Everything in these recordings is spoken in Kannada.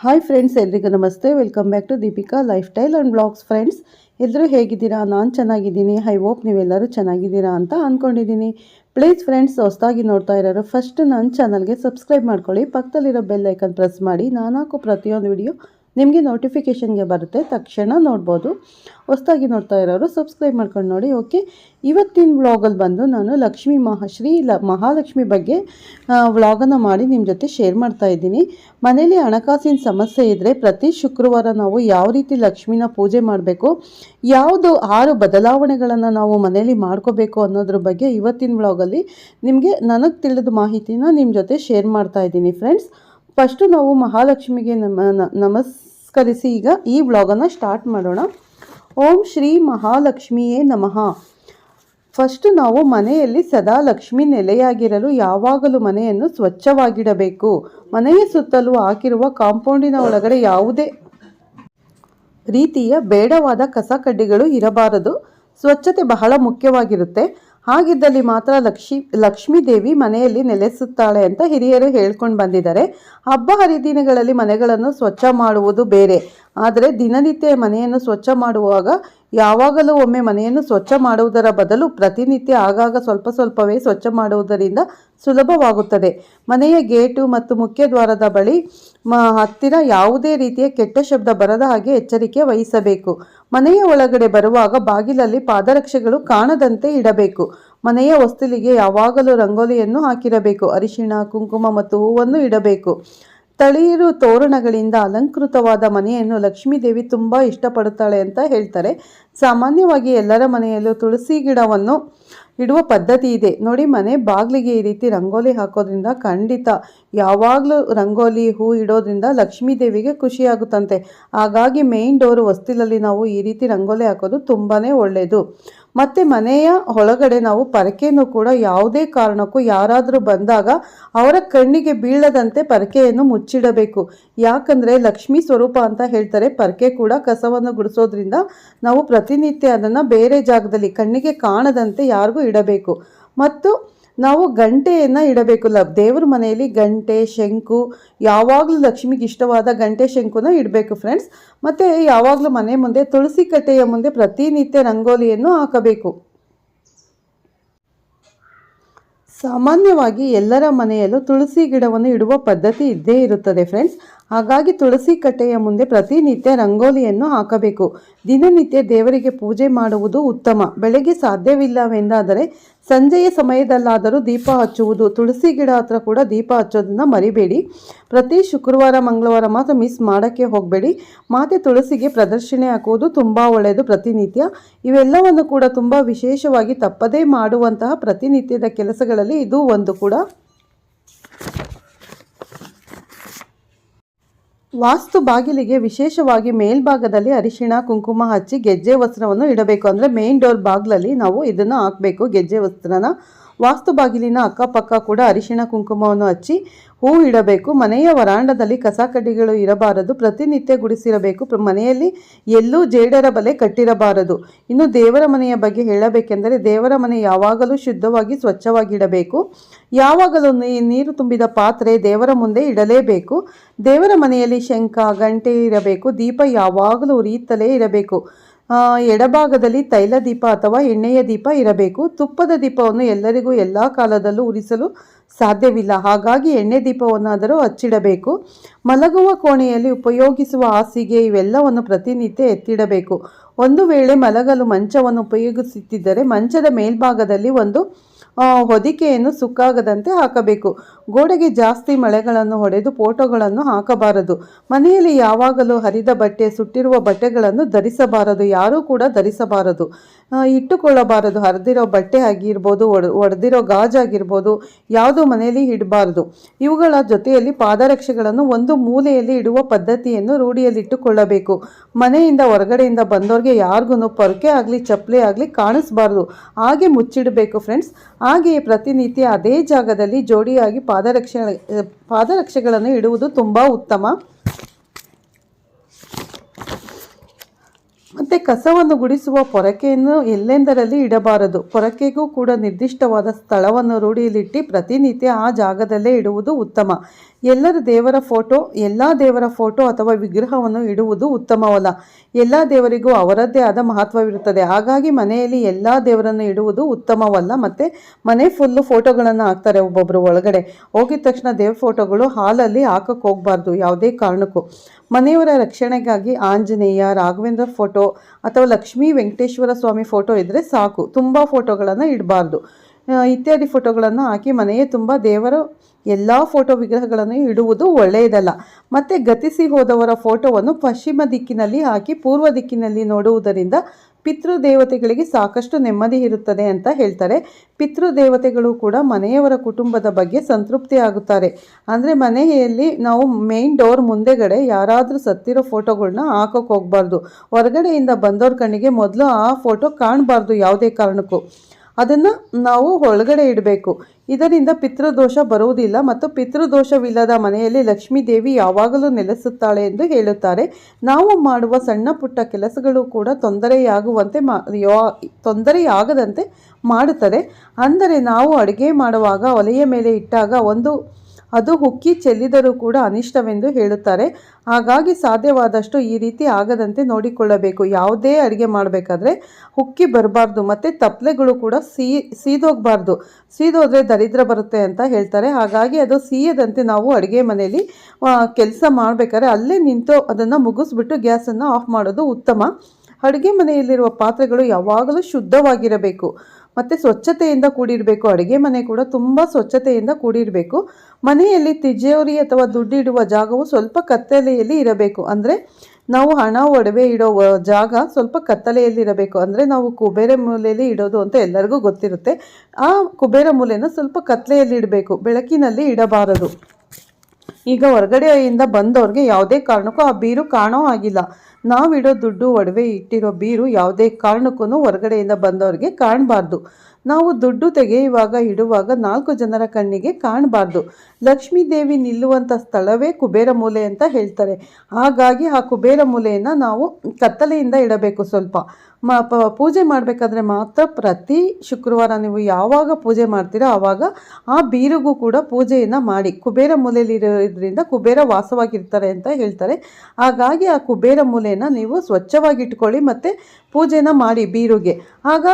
ಹಾಯ್ ಫ್ರೆಂಡ್ಸ್ ಎಲ್ರಿಗೂ ನಮಸ್ತೆ. Welcome back to Deepika lifestyle and blogs friends ಎಲ್ಲರೂ ಹೇಗಿದ್ದೀರಾ? ನಾನು ಚೆನ್ನಾಗಿದ್ದೀನಿ. ಐ ಹೋಪ್ ನೀವೆಲ್ಲರೂ ಚೆನ್ನಾಗಿದ್ದೀರಾ ಅಂತ ಅಂದ್ಕೊಂಡಿದ್ದೀನಿ ಪ್ಲೀಸ್ ಫ್ರೆಂಡ್ಸ್ ಹೊಸದಾಗಿ ನೋಡ್ತಾ ಇರೋರು ಫಸ್ಟ್ ನನ್ನ ಚಾನಲ್ಗೆ ಸಬ್ಸ್ಕ್ರೈಬ್ ಮಾಡ್ಕೊಳ್ಳಿ. ಪಕ್ಕದಲ್ಲಿರೋ ಬೆಲ್ ಐಕನ್ ಪ್ರೆಸ್ ಮಾಡಿ. ನಾನು ಹಾಕೋ ಪ್ರತಿಯೊಂದು ವಿಡಿಯೋ ನಿಮಗೆ ನೋಟಿಫಿಕೇಷನ್ಗೆ ಬರುತ್ತೆ, ತಕ್ಷಣ ನೋಡ್ಬೋದು. ಹೊಸ್ದಾಗಿ ನೋಡ್ತಾ ಇರೋರು ಸಬ್ಸ್ಕ್ರೈಬ್ ಮಾಡ್ಕೊಂಡು ನೋಡಿ ಓಕೆ ಇವತ್ತಿನ ವ್ಲಾಗಲ್ಲಿ ಬಂದು ನಾನು ಲಕ್ಷ್ಮೀ ಮಹಾಶ್ರೀ ಲ, ಮಹಾಲಕ್ಷ್ಮಿ ಬಗ್ಗೆ ವ್ಲಾಗನ್ನು ಮಾಡಿ ನಿಮ್ಮ ಜೊತೆ ಶೇರ್ ಮಾಡ್ತಾ ಇದ್ದೀನಿ. ಮನೇಲಿ ಹಣಕಾಸಿನ ಸಮಸ್ಯೆ ಇದ್ದರೆ ಪ್ರತಿ ಶುಕ್ರವಾರ ನಾವು ಯಾವ ರೀತಿ ಲಕ್ಷ್ಮಿನ ಪೂಜೆ ಮಾಡಬೇಕು, ಯಾವುದು ಆರು ಬದಲಾವಣೆಗಳನ್ನು ನಾವು ಮನೇಲಿ ಮಾಡ್ಕೋಬೇಕು ಅನ್ನೋದ್ರ ಬಗ್ಗೆ ಇವತ್ತಿನ ವ್ಲಾಗಲ್ಲಿ ನಿಮಗೆ ನನಗೆ ತಿಳಿದ ಮಾಹಿತಿನ ನಿಮ್ಮ ಜೊತೆ ಶೇರ್ ಮಾಡ್ತಾ ಇದ್ದೀನಿ ಫ್ರೆಂಡ್ಸ್ ಫಸ್ಟು ನಾವು ಮಹಾಲಕ್ಷ್ಮಿಗೆ ನಮ್ಮ ನ- ನಮಸ್ಕರಿಸಿ ಈಗ ಈ ವ್ಲಾಗನ್ನು ಸ್ಟಾರ್ಟ್ ಮಾಡೋಣ. ಓಂ ಶ್ರೀ ಮಹಾಲಕ್ಷ್ಮಿಯೇ ನಮಃ. ಫಸ್ಟ್ ನಾವು ಮನೆಯಲ್ಲಿ ಸದಾ ಲಕ್ಷ್ಮಿ ನೆಲೆಯಾಗಿರಲು ಯಾವಾಗಲೂ ಮನೆಯನ್ನು ಸ್ವಚ್ಛವಾಗಿಡಬೇಕು. ಮನೆಯ ಸುತ್ತಲೂ ಹಾಕಿರುವ ಕಾಂಪೌಂಡಿನ ಒಳಗಡೆ ಯಾವುದೇ ರೀತಿಯ ಬೇಡವಾದ ಕಸ ಕಡ್ಡಿಗಳು ಇರಬಾರದು. ಸ್ವಚ್ಛತೆ ಬಹಳ ಮುಖ್ಯವಾಗಿರುತ್ತೆ. ಹಾಗಿದ್ದಲ್ಲಿ ಮಾತ್ರ ಲಕ್ಷ್ಮಿ ಲಕ್ಷ್ಮೀ ದೇವಿ ಮನೆಯಲ್ಲಿ ನೆಲೆಸುತ್ತಾಳೆ ಅಂತ ಹಿರಿಯರು ಹೇಳ್ಕೊಂಡು ಬಂದಿದ್ದಾರೆ. ಹಬ್ಬ ಹರಿದಿನಗಳಲ್ಲಿ ಮನೆಗಳನ್ನು ಸ್ವಚ್ಛ ಮಾಡುವುದು ಬೇರೆ. ಆದರೆ ದಿನನಿತ್ಯ ಮನೆಯನ್ನು ಸ್ವಚ್ಛ ಮಾಡುವಾಗ ಯಾವಾಗಲೂ ಒಮ್ಮೆ ಮನೆಯನ್ನು ಸ್ವಚ್ಛ ಮಾಡುವುದರ ಬದಲು ಪ್ರತಿನಿತ್ಯ ಆಗಾಗ ಸ್ವಲ್ಪ ಸ್ವಲ್ಪವೇ ಸ್ವಚ್ಛ ಮಾಡುವುದರಿಂದ ಸುಲಭವಾಗುತ್ತದೆ. ಮನೆಯ ಗೇಟು ಮತ್ತು ಮುಖ್ಯ ದ್ವಾರದ ಬಳಿ ಹತ್ತಿರ ಯಾವುದೇ ರೀತಿಯ ಕೆಟ್ಟ ಶಬ್ದ ಬರದ ಹಾಗೆ ಎಚ್ಚರಿಕೆ ವಹಿಸಬೇಕು. ಮನೆಯ ಒಳಗಡೆ ಬರುವಾಗ ಬಾಗಿಲಲ್ಲಿ ಪಾದರಕ್ಷೆಗಳು ಕಾಣದಂತೆ ಇಡಬೇಕು. ಮನೆಯ ಹೊಸ್ತಿಲಿಗೆ ಯಾವಾಗಲೂ ರಂಗೋಲಿಯನ್ನು ಹಾಕಿರಬೇಕು. ಅರಿಶಿಣ, ಕುಂಕುಮ ಮತ್ತು ಹೂವನ್ನು ಇಡಬೇಕು. ತಳಿರು ತೋರಣಗಳಿಂದ ಅಲಂಕೃತವಾದ ಮನೆಯನ್ನು ಲಕ್ಷ್ಮೀದೇವಿ ತುಂಬ ಇಷ್ಟಪಡುತ್ತಾಳೆ ಅಂತ ಹೇಳ್ತಾರೆ. ಸಾಮಾನ್ಯವಾಗಿ ಎಲ್ಲರ ಮನೆಯಲ್ಲೂ ತುಳಸಿ ಗಿಡವನ್ನು ಇಡುವ ಪದ್ಧತಿ ಇದೆ. ನೋಡಿ, ಮನೆ ಬಾಗಿಲಿಗೆ ಈ ರೀತಿ ರಂಗೋಲಿ ಹಾಕೋದ್ರಿಂದ ಖಂಡಿತ ಯಾವಾಗಲೂ ರಂಗೋಲಿ ಹೂ ಇಡೋದ್ರಿಂದ ಲಕ್ಷ್ಮೀ ದೇವಿಗೆ ಖುಷಿಯಾಗುತ್ತಂತೆ. ಹಾಗಾಗಿ ಮೇನ್ ಡೋರ್ ಹೊಸ್ತಿಲಲ್ಲಿ ನಾವು ಈ ರೀತಿ ರಂಗೋಲಿ ಹಾಕೋದು ತುಂಬಾ ಒಳ್ಳೆಯದು ಮತ್ತು ಮನೆಯ ಒಳಗಡೆ ನಾವು ಪರಕೆಯನ್ನು ಕೂಡ ಯಾವುದೇ ಕಾರಣಕ್ಕೂ ಯಾರಾದರೂ ಬಂದಾಗ ಅವರ ಕಣ್ಣಿಗೆ ಬೀಳದಂತೆ ಪರಕೆಯನ್ನು ಮುಚ್ಚಿಡಬೇಕು. ಯಾಕಂದರೆ ಲಕ್ಷ್ಮೀ ಸ್ವರೂಪ ಅಂತ ಹೇಳ್ತಾರೆ. ಪರಕೆ ಕೂಡ ಕಸವನ್ನು ಗುಡಿಸೋದ್ರಿಂದ ನಾವು ಪ್ರತಿನಿತ್ಯ ಅದನ್ನು ಬೇರೆ ಜಾಗದಲ್ಲಿ ಕಣ್ಣಿಗೆ ಕಾಣದಂತೆ ಯಾರಿಗೂ ಇಡಬೇಕು. ಮತ್ತು ನಾವು ಗಂಟೆಯನ್ನು ಇಡಬೇಕು. ಲ ದೇವ್ರ ಮನೆಯಲ್ಲಿ ಗಂಟೆ, ಶಂಕು, ಯಾವಾಗಲೂ ಲಕ್ಷ್ಮಿಗೆ ಇಷ್ಟವಾದ ಗಂಟೆ, ಶಂಕುನ ಇಡಬೇಕು ಫ್ರೆಂಡ್ಸ್ ಮತ್ತು ಯಾವಾಗಲೂ ಮನೆ ಮುಂದೆ ತುಳಸಿ ಕಟ್ಟೆಯ ಮುಂದೆ ಪ್ರತಿನಿತ್ಯ ರಂಗೋಲಿಯನ್ನು ಹಾಕಬೇಕು. ಸಾಮಾನ್ಯವಾಗಿ ಎಲ್ಲರ ಮನೆಯಲ್ಲೂ ತುಳಸಿ ಗಿಡವನ್ನು ಇಡುವ ಪದ್ಧತಿ ಇದ್ದೇ ಇರುತ್ತದೆ ಫ್ರೆಂಡ್ಸ್ ಹಾಗಾಗಿ ತುಳಸಿ ಕಟ್ಟೆಯ ಮುಂದೆ ಪ್ರತಿನಿತ್ಯ ರಂಗೋಲಿಯನ್ನು ಹಾಕಬೇಕು. ದಿನನಿತ್ಯ ದೇವರಿಗೆ ಪೂಜೆ ಮಾಡುವುದು ಉತ್ತಮ. ಬೆಳಗ್ಗೆ ಸಾಧ್ಯವಿಲ್ಲವೆಂದಾದರೆ ಸಂಜೆಯ ಸಮಯದಲ್ಲಾದರೂ ದೀಪ ಹಚ್ಚುವುದು. ತುಳಸಿ ಗಿಡ ಹತ್ರ ಕೂಡ ದೀಪ ಹಚ್ಚೋದನ್ನು ಮರಿಬೇಡಿ. ಪ್ರತಿ ಶುಕ್ರವಾರ, ಮಂಗಳವಾರ ಮಾತ್ರ ಮಿಸ್ ಮಾಡೋಕ್ಕೆ ಹೋಗಬೇಡಿ. ಮಾತೆ ತುಳಸಿಗೆ ಪ್ರದರ್ಶನೆ ಹಾಕುವುದು ತುಂಬ ಒಳ್ಳೆಯದು ಪ್ರತಿನಿತ್ಯ. ಇವೆಲ್ಲವನ್ನು ಕೂಡ ತುಂಬ ವಿಶೇಷವಾಗಿ ತಪ್ಪದೇ ಮಾಡುವಂತಹ ಪ್ರತಿನಿತ್ಯದ ಕೆಲಸಗಳಲ್ಲಿ ಇದು ಒಂದು ಕೂಡ. ವಾಸ್ತು ಬಾಗಿಲಿಗೆ ವಿಶೇಷವಾಗಿ ಮೇಲ್ಭಾಗದಲ್ಲಿ ಅರಿಶಿಣ, ಕುಂಕುಮ ಹಚ್ಚಿ ಗೆಜ್ಜೆ ವಸ್ತ್ರವನ್ನು ಇಡಬೇಕು. ಅಂದರೆ ಮೇನ್ ಡೋರ್ ಬಾಗಿಲಲ್ಲಿ ನಾವು ಇದನ್ನು ಹಾಕಬೇಕು. ಗೆಜ್ಜೆ ವಸ್ತ್ರನ ವಾಸ್ತು ಬಾಗಿಲಿನ ಅಕ್ಕಪಕ್ಕ ಕೂಡ ಅರಿಶಿಣ ಕುಂಕುಮವನ್ನು ಹಚ್ಚಿ ಹೂ ಇಡಬೇಕು. ಮನೆಯ ವರಾಂಡದಲ್ಲಿ ಕಸ ಕಡ್ಡಿಗಳು ಇರಬಾರದು. ಪ್ರತಿನಿತ್ಯ ಗುಡಿಸಿರಬೇಕು. ಮನೆಯಲ್ಲಿ ಎಲ್ಲೂ ಜೇಡರ ಬಲೆ ಕಟ್ಟಿರಬಾರದು. ಇನ್ನು ದೇವರ ಮನೆಯ ಬಗ್ಗೆ ಹೇಳಬೇಕೆಂದರೆ ದೇವರ ಮನೆ ಯಾವಾಗಲೂ ಶುದ್ಧವಾಗಿ ಸ್ವಚ್ಛವಾಗಿಡಬೇಕು. ಯಾವಾಗಲೂ ನೀರು ತುಂಬಿದ ಪಾತ್ರೆ ದೇವರ ಮುಂದೆ ಇಡಲೇಬೇಕು. ದೇವರ ಮನೆಯಲ್ಲಿ ಶಂಖ, ಗಂಟೆ ಇರಬೇಕು. ದೀಪ ಯಾವಾಗಲೂ ಉರಿಯುತ್ತಲೇ ಇರಬೇಕು. ಎಡಭಾಗದಲ್ಲಿ ತೈಲ ದೀಪ ಅಥವಾ ಎಣ್ಣೆಯ ದೀಪ ಇರಬೇಕು. ತುಪ್ಪದ ದೀಪವನ್ನು ಎಲ್ಲರಿಗೂ ಎಲ್ಲ ಕಾಲದಲ್ಲೂ ಉರಿಸಲು ಸಾಧ್ಯವಿಲ್ಲ. ಹಾಗಾಗಿ ಎಣ್ಣೆ ದೀಪವನ್ನಾದರೂ ಹಚ್ಚಿಡಬೇಕು. ಮಲಗುವ ಕೋಣೆಯಲ್ಲಿ ಉಪಯೋಗಿಸುವ ಹಾಸಿಗೆ ಇವೆಲ್ಲವನ್ನು ಪ್ರತಿನಿತ್ಯ ಎತ್ತಿಡಬೇಕು. ಒಂದು ವೇಳೆ ಮಲಗಲು ಮಂಚವನ್ನು ಉಪಯೋಗಿಸುತ್ತಿದ್ದರೆ ಮಂಚದ ಮೇಲ್ಭಾಗದಲ್ಲಿ ಒಂದು ಹೊದಿಕೆಯನ್ನು ಸುಕ್ಕಾಗದಂತೆ ಹಾಕಬೇಕು. ಗೋಡೆಗೆ ಜಾಸ್ತಿ ಮಳೆಗಳನ್ನು ಹೊಡೆದು ಫೋಟೋಗಳನ್ನು ಹಾಕಬಾರದು. ಮನೆಯಲ್ಲಿ ಯಾವಾಗಲೂ ಹರಿದ ಬಟ್ಟೆ, ಸುಟ್ಟಿರುವ ಬಟ್ಟೆಗಳನ್ನು ಧರಿಸಬಾರದು. ಯಾರೂ ಕೂಡ ಧರಿಸಬಾರದು. ಇಟ್ಟುಕೊಳ್ಳಬಾರದು. ಹರಿದಿರೋ ಬಟ್ಟೆ ಆಗಿರ್ಬೋದು, ಒಡ್, ಒಡೆದಿರೋ ಗಾಜಾಗಿರ್ಬೋದು ಯಾವುದು ಮನೆಯಲ್ಲಿ ಇಡಬಾರದು. ಇವುಗಳ ಜೊತೆಯಲ್ಲಿ ಪಾದರಕ್ಷೆಗಳನ್ನು ಒಂದು ಮೂಲೆಯಲ್ಲಿ ಇಡುವ ಪದ್ಧತಿಯನ್ನು ರೂಢಿಯಲ್ಲಿಟ್ಟುಕೊಳ್ಳಬೇಕು. ಮನೆಯಿಂದ ಹೊರಗಡೆಯಿಂದ ಬಂದವ್ರಿಗೆ ಯಾರಿಗೂ ಪೊರಕೆ ಆಗಲಿ ಚಪ್ಪಲಿ ಆಗಲಿ ಕಾಣಿಸ್ಬಾರ್ದು. ಹಾಗೆ ಮುಚ್ಚಿಡಬೇಕು ಫ್ರೆಂಡ್ಸ್ ಹಾಗೆಯೇ ಪ್ರತಿನಿತ್ಯ ಅದೇ ಜಾಗದಲ್ಲಿ ಜೋಡಿಯಾಗಿ ಪಾದರಕ್ಷೆ ಪಾದರಕ್ಷೆಗಳನ್ನು ಇಡುವುದು ತುಂಬ ಉತ್ತಮ. ಮತ್ತು ಕಸವನ್ನು ಗುಡಿಸುವ ಪೊರಕೆಯನ್ನು ಎಲ್ಲೆಂದರಲ್ಲಿ ಇಡಬಾರದು? ಪೊರಕೆಗೂ ಕೂಡ ನಿರ್ದಿಷ್ಟವಾದ ಸ್ಥಳವನ್ನು ರೂಢಿಯಲ್ಲಿಟ್ಟು ಪ್ರತಿನಿತ್ಯ ಆ ಜಾಗದಲ್ಲೇ ಇಡುವುದು ಉತ್ತಮ. ಎಲ್ಲರ ದೇವರ ಫೋಟೋ, ಎಲ್ಲ ದೇವರ ಫೋಟೋ ಅಥವಾ ವಿಗ್ರಹವನ್ನು ಇಡುವುದು ಉತ್ತಮವಲ್ಲ. ಎಲ್ಲ ದೇವರಿಗೂ ಅವರದ್ದೇ ಆದ ಮಹತ್ವವಿರುತ್ತದೆ. ಹಾಗಾಗಿ ಮನೆಯಲ್ಲಿ ಎಲ್ಲ ದೇವರನ್ನು ಇಡುವುದು ಉತ್ತಮವಲ್ಲ. ಮತ್ತು ಮನೆ ಫುಲ್ಲು ಫೋಟೋಗಳನ್ನು ಹಾಕ್ತಾರೆ ಒಬ್ಬೊಬ್ಬರು ಒಳಗಡೆ. ಹೋಗಿದ ತಕ್ಷಣ ದೇವ್ರ ಫೋಟೋಗಳು ಹಾಲಲ್ಲಿ ಹಾಕಕ್ಕೆ ಹೋಗಬಾರ್ದು ಯಾವುದೇ ಕಾರಣಕ್ಕೂ. ಮನೆಯವರ ರಕ್ಷಣೆಗಾಗಿ ಆಂಜನೇಯ, ರಾಘವೇಂದ್ರ ಫೋಟೋ ಅಥವಾ ಲಕ್ಷ್ಮೀ ವೆಂಕಟೇಶ್ವರ ಸ್ವಾಮಿ ಫೋಟೋ ಇದ್ದರೆ ಸಾಕು. ತುಂಬ ಫೋಟೋಗಳನ್ನು ಇಡಬಾರ್ದು. ಇತ್ಯಾದಿ ಫೋಟೋಗಳನ್ನು ಹಾಕಿ ಮನೆಯೇ ತುಂಬ ದೇವರ ಎಲ್ಲ ಫೋಟೋ ವಿಗ್ರಹಗಳನ್ನು ಇಡುವುದು ಒಳ್ಳೆಯದಲ್ಲ. ಮತ್ತು ಗತಿಸಿ ಹೋದವರ ಫೋಟೋವನ್ನು ಪಶ್ಚಿಮ ದಿಕ್ಕಿನಲ್ಲಿ ಹಾಕಿ ಪೂರ್ವ ದಿಕ್ಕಿನಲ್ಲಿ ನೋಡುವುದರಿಂದ ಪಿತೃದೇವತೆಗಳಿಗೆ ಸಾಕಷ್ಟು ನೆಮ್ಮದಿ ಇರುತ್ತದೆ ಅಂತ ಹೇಳ್ತಾರೆ. ಪಿತೃದೇವತೆಗಳು ಕೂಡ ಮನೆಯವರ ಕುಟುಂಬದ ಬಗ್ಗೆ ಸಂತೃಪ್ತಿ ಆಗುತ್ತಾರೆ. ಅಂದರೆ ಮನೆಯಲ್ಲಿ ನಾವು ಮೇನ್ ಡೋರ್ ಮುಂದೆಗಡೆ ಯಾರಾದರೂ ಸತ್ತಿರೋ ಫೋಟೋಗಳನ್ನ ಹಾಕೋಕೆ ಹೋಗಬಾರ್ದು. ಹೊರಗಡೆಯಿಂದ ಬಂದವ್ರ ಕಣ್ಣಿಗೆ ಮೊದಲು ಆ ಫೋಟೋ ಕಾಣಬಾರ್ದು ಯಾವುದೇ ಕಾರಣಕ್ಕೂ. ಅದನ್ನು ನಾವು ಒಳಗಡೆ ಇಡಬೇಕು. ಇದರಿಂದ ಪಿತೃದೋಷ ಬರುವುದಿಲ್ಲ ಮತ್ತು ಪಿತೃದೋಷವಿಲ್ಲದ ಮನೆಯಲ್ಲಿ ಲಕ್ಷ್ಮೀ ದೇವಿ ಯಾವಾಗಲೂ ನೆಲೆಸುತ್ತಾಳೆ ಎಂದು ಹೇಳುತ್ತಾರೆ. ನಾವು ಮಾಡುವ ಸಣ್ಣ ಪುಟ್ಟ ಕೆಲಸಗಳು ಕೂಡ ತೊಂದರೆಯಾಗುವಂತೆ ಮಾ ತೊಂದರೆಯಾಗದಂತೆ ಮಾಡುತ್ತದೆ. ಅಂದರೆ ನಾವು ಅಡುಗೆ ಮಾಡುವಾಗ ಒಲೆಯ ಮೇಲೆ ಇಟ್ಟಾಗ ಒಂದು ಅದು ಹುಕ್ಕಿ ಚೆಲ್ಲಿದರೂ ಕೂಡ ಅನಿಷ್ಟವೆಂದು ಹೇಳುತ್ತಾರೆ. ಹಾಗಾಗಿ ಸಾಧ್ಯವಾದಷ್ಟು ಈ ರೀತಿ ಆಗದಂತೆ ನೋಡಿಕೊಳ್ಳಬೇಕು. ಯಾವುದೇ ಅಡುಗೆ ಮಾಡಬೇಕಾದ್ರೆ ಹುಕ್ಕಿ ಬರಬಾರ್ದು ಮತ್ತು ತಪ್ಲೆಗಳು ಕೂಡ ಸೀ, ಸೀದೋಗಬಾರ್ದು. ಸೀದೋದ್ರೆ ದರಿದ್ರ ಬರುತ್ತೆ ಅಂತ ಹೇಳ್ತಾರೆ. ಹಾಗಾಗಿ ಅದು ಸೀಯದಂತೆ ನಾವು ಅಡುಗೆ ಮನೆಯಲ್ಲಿ ಕೆಲಸ ಮಾಡಬೇಕಾದ್ರೆ ಅಲ್ಲೇ ನಿಂತು ಅದನ್ನು ಮುಗಿಸ್ಬಿಟ್ಟು ಗ್ಯಾಸನ್ನು ಆಫ್ ಮಾಡೋದು ಉತ್ತಮ. ಅಡುಗೆ ಮನೆಯಲ್ಲಿರುವ ಪಾತ್ರೆಗಳು ಯಾವಾಗಲೂ ಶುದ್ಧವಾಗಿರಬೇಕು. ಮತ್ತು ಸ್ವಚ್ಛತೆಯಿಂದ ಕೂಡಿರಬೇಕು. ಅಡುಗೆ ಮನೆ ಕೂಡ ತುಂಬ ಸ್ವಚ್ಛತೆಯಿಂದ ಕೂಡಿರಬೇಕು. ಮನೆಯಲ್ಲಿ ತಿಜೋರಿ ಅಥವಾ ದುಡ್ಡಿಡುವ ಜಾಗವು ಸ್ವಲ್ಪ ಕತ್ತಲೆಯಲ್ಲಿ ಇರಬೇಕು. ಅಂದರೆ ನಾವು ಹಣ ಒಡವೆ ಇಡೋ ಜಾಗ ಸ್ವಲ್ಪ ಕತ್ತಲೆಯಲ್ಲಿ ಇರಬೇಕು. ಅಂದರೆ ನಾವು ಕುಬೇರ ಮೂಲೆಯಲ್ಲಿ ಇಡೋದು ಅಂತ ಎಲ್ಲರಿಗೂ ಗೊತ್ತಿರುತ್ತೆ. ಆ ಕುಬೇರ ಮೂಲೆಯನ್ನು ಸ್ವಲ್ಪ ಕತ್ತಲೆಯಲ್ಲಿ ಇಡಬೇಕು. ಬೆಳಕಿನಲ್ಲಿ ಇಡಬಾರದು. ಈಗ ಹೊರಗಡೆಯಿಂದ ಬಂದವ್ರಿಗೆ ಯಾವುದೇ ಕಾರಣಕ್ಕೂ ಆ ಬೀರು ಕಾಣೋ ಆಗಿಲ್ಲ ನಾವಿಡೋ ದುಡ್ಡು ಒಡವೆ ಇಟ್ಟಿರೋ ಬೀರು ಯಾವುದೇ ಕಾರಣಕ್ಕೂ ಹೊರಗಡೆಯಿಂದ ಬಂದವ್ರಿಗೆ ಕಾಣಬಾರ್ದು. ನಾವು ದುಡ್ಡು ತೆಗೆಯುವಾಗ, ಇಡುವಾಗ ನಾಲ್ಕು ಜನರ ಕಣ್ಣಿಗೆ ಕಾಣಬಾರ್ದು. ಲಕ್ಷ್ಮೀ ದೇವಿ ನಿಲ್ಲುವಂಥ ಸ್ಥಳವೇ ಕುಬೇರ ಮೂಲೆ ಅಂತ ಹೇಳ್ತಾರೆ. ಹಾಗಾಗಿ ಆ ಕುಬೇರ ಮೂಲೆಯನ್ನು ನಾವು ಕತ್ತಲೆಯಿಂದ ಇಡಬೇಕು ಸ್ವಲ್ಪ. ಮ ಪೂಜೆ ಮಾಡಬೇಕಾದ್ರೆ ಮಾತ್ರ ಪ್ರತಿ ಶುಕ್ರವಾರ ನೀವು ಯಾವಾಗ ಪೂಜೆ ಮಾಡ್ತೀರೋ ಆವಾಗ ಆ ಬೀರಿಗೂ ಕೂಡ ಪೂಜೆಯನ್ನು ಮಾಡಿ. ಕುಬೇರ ಮೂಲೆಯಲ್ಲಿರೋದ್ರಿಂದ ಕುಬೇರ ವಾಸವಾಗಿರ್ತಾರೆ ಅಂತ ಹೇಳ್ತಾರೆ. ಹಾಗಾಗಿ ಆ ಕುಬೇರ ಮೂಲೆಯನ್ನು ನೀವು ಸ್ವಚ್ಛವಾಗಿ ಇಟ್ಕೊಳ್ಳಿ ಮತ್ತು ಪೂಜೆನ ಮಾಡಿ ಬೀರುಗೆ. ಆಗ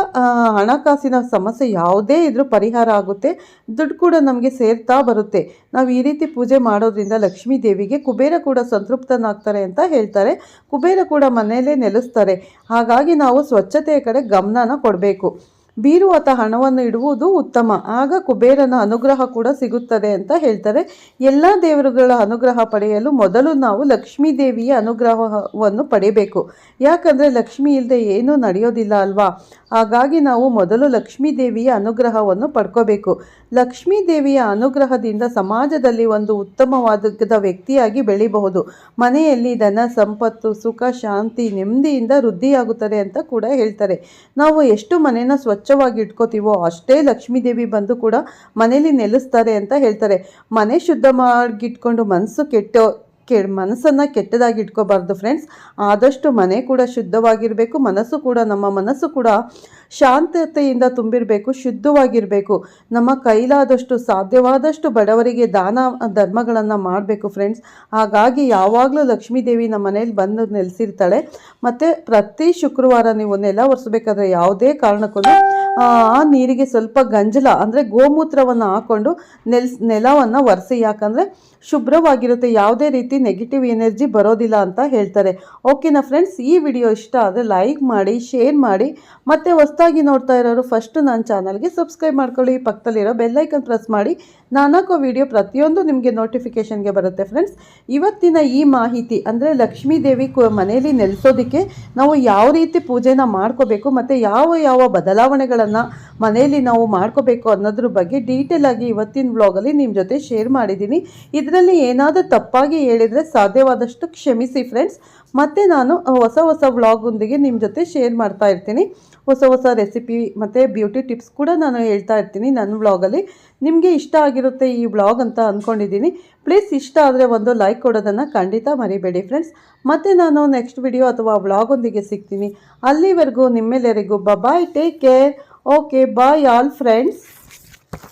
ಹಣಕಾಸಿನ ಸಮಸ್ಯೆ ಯಾವುದೇ ಇದ್ರೂ ಪರಿಹಾರ ಆಗುತ್ತೆ. ದುಡ್ಡು ಕೂಡ ನಮಗೆ ಸೇರ್ತಾ ಬರುತ್ತೆ. ನಾವು ಈ ರೀತಿ ಪೂಜೆ ಮಾಡೋದ್ರಿಂದ ಲಕ್ಷ್ಮೀ ದೇವಿಗೆ ಕುಬೇರ ಕೂಡ ಸಂತೃಪ್ತನಾಗ್ತಾರೆ ಅಂತ ಹೇಳ್ತಾರೆ. ಕುಬೇರ ಕೂಡ ಮನೆಯಲ್ಲೇ ನೆಲೆಸ್ತಾರೆ. ಹಾಗಾಗಿ ನಾವು ಸ್ವಚ್ಛತೆಯ ಕಡೆ ಗಮನನ ಕೊಡಬೇಕು. ಬೀರು ಅಥವಾ ಹಣವನ್ನು ಇಡುವುದು ಉತ್ತಮ. ಆಗ ಕುಬೇರನ ಅನುಗ್ರಹ ಕೂಡ ಸಿಗುತ್ತದೆ ಅಂತ ಹೇಳ್ತಾರೆ. ಎಲ್ಲ ದೇವರುಗಳ ಅನುಗ್ರಹ ಪಡೆಯಲು ಮೊದಲು ನಾವು ಲಕ್ಷ್ಮೀ ದೇವಿಯ ಅನುಗ್ರಹವನ್ನು ಪಡೆಯಬೇಕು. ಯಾಕಂದರೆ ಲಕ್ಷ್ಮಿ ಇಲ್ಲದೆ ಏನೂ ನಡೆಯೋದಿಲ್ಲ ಅಲ್ವಾ? ಹಾಗಾಗಿ ನಾವು ಮೊದಲು ಲಕ್ಷ್ಮೀ ದೇವಿಯ ಅನುಗ್ರಹವನ್ನು ಪಡ್ಕೋಬೇಕು. ಲಕ್ಷ್ಮೀ ದೇವಿಯ ಅನುಗ್ರಹದಿಂದ ಸಮಾಜದಲ್ಲಿ ಒಂದು ಉತ್ತಮವಾದ ವ್ಯಕ್ತಿಯಾಗಿ ಬೆಳಿಬಹುದು. ಮನೆಯಲ್ಲಿ ಧನ, ಸಂಪತ್ತು, ಸುಖ, ಶಾಂತಿ, ನೆಮ್ಮದಿಯಿಂದ ವೃದ್ಧಿಯಾಗುತ್ತದೆ ಅಂತ ಕೂಡ ಹೇಳ್ತಾರೆ. ನಾವು ಎಷ್ಟು ಮನೆನ ಸ್ವಚ್ಛವಾಗಿ ಇಟ್ಕೋತೀವೋ ಅಷ್ಟೇ ಲಕ್ಷ್ಮೀ ದೇವಿ ಬಂದು ಕೂಡ ಮನೆಯಲ್ಲಿ ನೆಲೆಸ್ತಾರೆ ಅಂತ ಹೇಳ್ತಾರೆ. ಮನೆ ಶುದ್ಧ ಮಾಡಿಟ್ಕೊಂಡು ಮನಸ್ಸು ಕೆಟ್ಟ, ಕೆ, ಮನಸ್ಸನ್ನು ಕೆಟ್ಟದಾಗಿ ಇಟ್ಕೋಬಾರ್ದು ಫ್ರೆಂಡ್ಸ್ ಆದಷ್ಟು ಮನೆ ಕೂಡ ಶುದ್ಧವಾಗಿರಬೇಕು, ಮನಸ್ಸು ಕೂಡ, ನಮ್ಮ ಮನಸ್ಸು ಕೂಡ ಶಾಂತತೆಯಿಂದ ತುಂಬಿರಬೇಕು, ಶುದ್ಧವಾಗಿರಬೇಕು. ನಮ್ಮ ಕೈಲಾದಷ್ಟು ಸಾಧ್ಯವಾದಷ್ಟು ಬಡವರಿಗೆ ದಾನ, ಧರ್ಮಗಳನ್ನು ಮಾಡಬೇಕು ಫ್ರೆಂಡ್ಸ್ ಹಾಗಾಗಿ ಯಾವಾಗಲೂ ಲಕ್ಷ್ಮೀ ದೇವಿ ನಮ್ಮ ಮನೇಲಿ ಬಂದು ನೆಲೆಸಿರ್ತಾಳೆ. ಮತ್ತು ಪ್ರತಿ ಶುಕ್ರವಾರ ನೀವು ನೆಲ ಒರೆಸ್ಬೇಕಾದ್ರೆ ಯಾವುದೇ ಕಾರಣಕ್ಕೂ, ಆ ನೀರಿಗೆ ಸ್ವಲ್ಪ ಗಂಜಲ, ಅಂದರೆ ಗೋಮೂತ್ರವನ್ನು ಹಾಕ್ಕೊಂಡು ನೆಲ್ಸ್ ನೆಲವನ್ನು ಒರೆಸಿ. ಯಾಕಂದರೆ ಶುಭ್ರವಾಗಿರುತ್ತೆ, ಯಾವುದೇ ರೀತಿ ನೆಗೆಟಿವ್ ಎನರ್ಜಿ ಬರೋದಿಲ್ಲ ಅಂತ ಹೇಳ್ತಾರೆ. ಓಕೆನಾ ಫ್ರೆಂಡ್ಸ್ ಈ ವಿಡಿಯೋ ಇಷ್ಟ ಆದರೆ ಲೈಕ್ ಮಾಡಿ ಶೇರ್ ಮಾಡಿ. ಮತ್ತು ಹೊಸ್ದಾಗಿ ನೋಡ್ತಾ ಇರೋರು ಫಸ್ಟ್ ನನ್ನ ಚಾನಲ್ಗೆ ಸಬ್ಸ್ಕ್ರೈಬ್ ಮಾಡ್ಕೊಳ್ಳಿ. ಪಕ್ಕದಲ್ಲಿರೋ ಬೆಲ್ಲೈಕನ್ ಪ್ರೆಸ್ ಮಾಡಿ. ನಾನಾಕೋ ವಿಡಿಯೋ ಪ್ರತಿಯೊಂದು ನಿಮಗೆ ನೋಟಿಫಿಕೇಷನ್ಗೆ ಬರುತ್ತೆ ಫ್ರೆಂಡ್ಸ್ ಇವತ್ತಿನ ಈ ಮಾಹಿತಿ ಅಂದರೆ ಲಕ್ಷ್ಮೀ ದೇವಿ ಕು ಮನೆಯಲ್ಲಿ ನೆಲೆಸೋದಕ್ಕೆ ನಾವು ಯಾವ ರೀತಿ ಪೂಜೆನ ಮಾಡ್ಕೋಬೇಕು ಮತ್ತು ಯಾವ ಯಾವ ಬದಲಾವಣೆಗಳನ್ನು ಮನೆಯಲ್ಲಿ ನಾವು ಮಾಡ್ಕೋಬೇಕು ಅನ್ನೋದ್ರ ಬಗ್ಗೆ ಡೀಟೇಲ್ ಆಗಿ ಇವತ್ತಿನ ವ್ಲಾಗಲ್ಲಿ ನಿಮ್ಮ ಜೊತೆ ಶೇರ್ ಮಾಡಿದ್ದೀನಿ. ಇದರಲ್ಲಿ ಏನಾದರೂ ತಪ್ಪಾಗಿ ಹೇಳಿದರೆ ಸಾಧ್ಯವಾದಷ್ಟು ಕ್ಷಮಿಸಿ ಫ್ರೆಂಡ್ಸ್ ಮತ್ತು ನಾನು ಹೊಸ ಹೊಸ ವ್ಲಾಗೊಂದಿಗೆ ನಿಮ್ಮ ಜೊತೆ ಶೇರ್ ಮಾಡ್ತಾ ಇರ್ತೀನಿ. ಹೊಸ ಹೊಸ ರೆಸಿಪಿ ಮತ್ತು ಬ್ಯೂಟಿ ಟಿಪ್ಸ್ ಕೂಡ ನಾನು ಹೇಳ್ತಾ ಇರ್ತೀನಿ ನನ್ನ ವ್ಲಾಗಲ್ಲಿ ನಿಮಗೆ ಇಷ್ಟ ಆಗಿರುತ್ತೆ ಈ ವ್ಲಾಗ್ ಅಂತ ಅಂದ್ಕೊಂಡಿದ್ದೀನಿ ಪ್ಲೀಸ್ ಇಷ್ಟ ಆದರೆ ಒಂದು ಲೈಕ್ ಕೊಡೋದನ್ನು ಖಂಡಿತ ಮರಿಬೇಡಿ ಫ್ರೆಂಡ್ಸ್ ಮತ್ತು ನಾನು ನೆಕ್ಸ್ಟ್ ವಿಡಿಯೋ ಅಥವಾ ವ್ಲಾಗೊಂದಿಗೆ ಸಿಗ್ತೀನಿ. ಅಲ್ಲಿವರೆಗೂ ನಿಮ್ಮೆಲ್ಲರಿಗೂ bye take care okay bye all friends